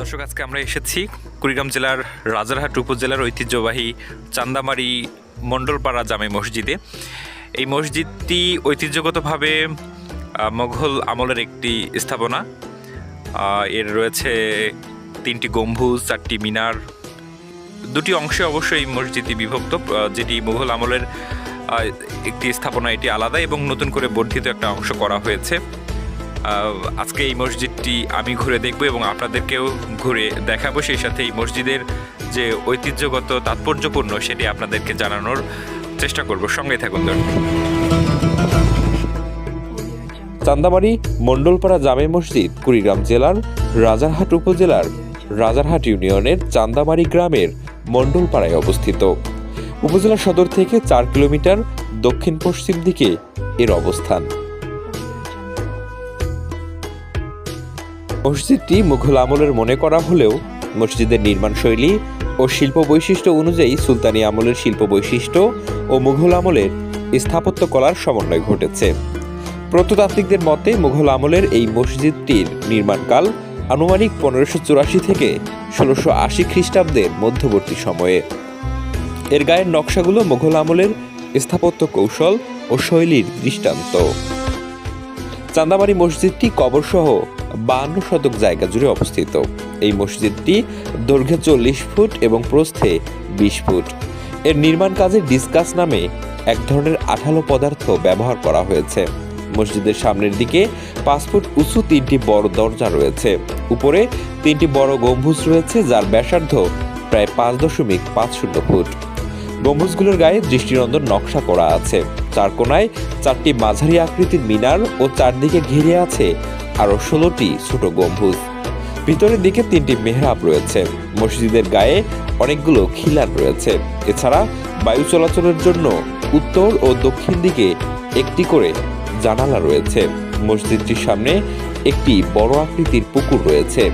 দর্শক, আজকে আমরা এসেছি কুড়িগ্রাম জেলার রাজারহাট উপজেলার ঐতিহ্যবাহী চান্দামারি মণ্ডলপাড়া জামে মসজিদে। এই মসজিদটি ঐতিহ্যগতভাবে মোঘল আমলের একটি স্থাপনা। এর রয়েছে তিনটি গম্বুজ, চারটি মিনার। দুটি অংশে অবশ্যই এই মসজিদটি বিভক্ত যেটি মুঘল আমলের একটি স্থাপনা, এটি আলাদা এবং নতুন করে বর্ধিত একটা অংশ করা হয়েছে। আজকে এই মসজিদটি আমি ঘুরে দেখব এবং আপনাদেরকেও ঘুরে দেখাবো। সেই সাথে এই মসজিদের যে ঐতিহ্যগত তাৎপর্যপূর্ণ সেটি আপনাদেরকে জানানোর চেষ্টা করব। সঙ্গে থাকুন। চান্দামারি মণ্ডলপাড়া জামে মসজিদ, কুড়িগ্রাম জেলার রাজারহাট উপজেলার রাজারহাট ইউনিয়নের চান্দামারি গ্রামের মণ্ডলপাড়ায় অবস্থিত। উপজেলা সদর থেকে চার কিলোমিটার দক্ষিণ পশ্চিম দিকে এর অবস্থান। মসজিদটি মুঘল আমলের মনে করা হলেও মসজিদের নির্মাণ শৈলী ও শিল্প বৈশিষ্ট্য অনুযায়ী সুলতানি আমলের শিল্প বৈশিষ্ট্য ও মুঘল আমলের স্থাপত্য কলার সমন্বয় ঘটেছে। প্রত্নতাত্ত্বিকদের মতে, মুঘল আমলের এই মসজিদটির নির্মাণকাল আনুমানিক পনেরোশো চুরাশি থেকে ষোলোশো আশি খ্রিস্টাব্দের মধ্যবর্তী সময়ে। এর গায়ের নকশাগুলো মুঘল আমলের স্থাপত্য কৌশল ও শৈলীর দৃষ্টান্ত। চান্দামারি মসজিদটি কবরসহ বান্ন শতক জায়গা জুড়ে অবস্থিত। এই মসজিদটি দৈর্ঘ্যে চল্লিশ ফুট এবং প্রস্থে বিশ ফুট। এর নির্মাণ কাজে ডিসকাস নামে এক ধরনের আঠালো পদার্থ ব্যবহার করা হয়েছে। মসজিদের সামনের দিকে পাঁচ ফুট উঁচু তিনটি বড় দরজা রয়েছে। উপরে তিনটি বড় গম্বুজ রয়েছে, যার ব্যাসার্ধ প্রায় পাঁচ দশমিক পাঁচ শূন্য ফুট। গম্বুজগুলোর গায়ে দৃষ্টিনন্দন নকশা করা আছে। চার কোনায় চারটি মাঝারি আকৃতির মিনার ও চারদিকে ঘিরে আছে আরও ষোলোটি ছোট গম্বুজ। ভিতরের দিকে তিনটি মেহরাব রয়েছে। মসজিদের গায়ে অনেকগুলো খিলান রয়েছে। এছাড়া বায়ু চলাচলের জন্য উত্তর ও দক্ষিণ দিকে একটি করে জানালা রয়েছে। মসজিদটির সামনে একটি বড় আকৃতির পুকুর রয়েছে।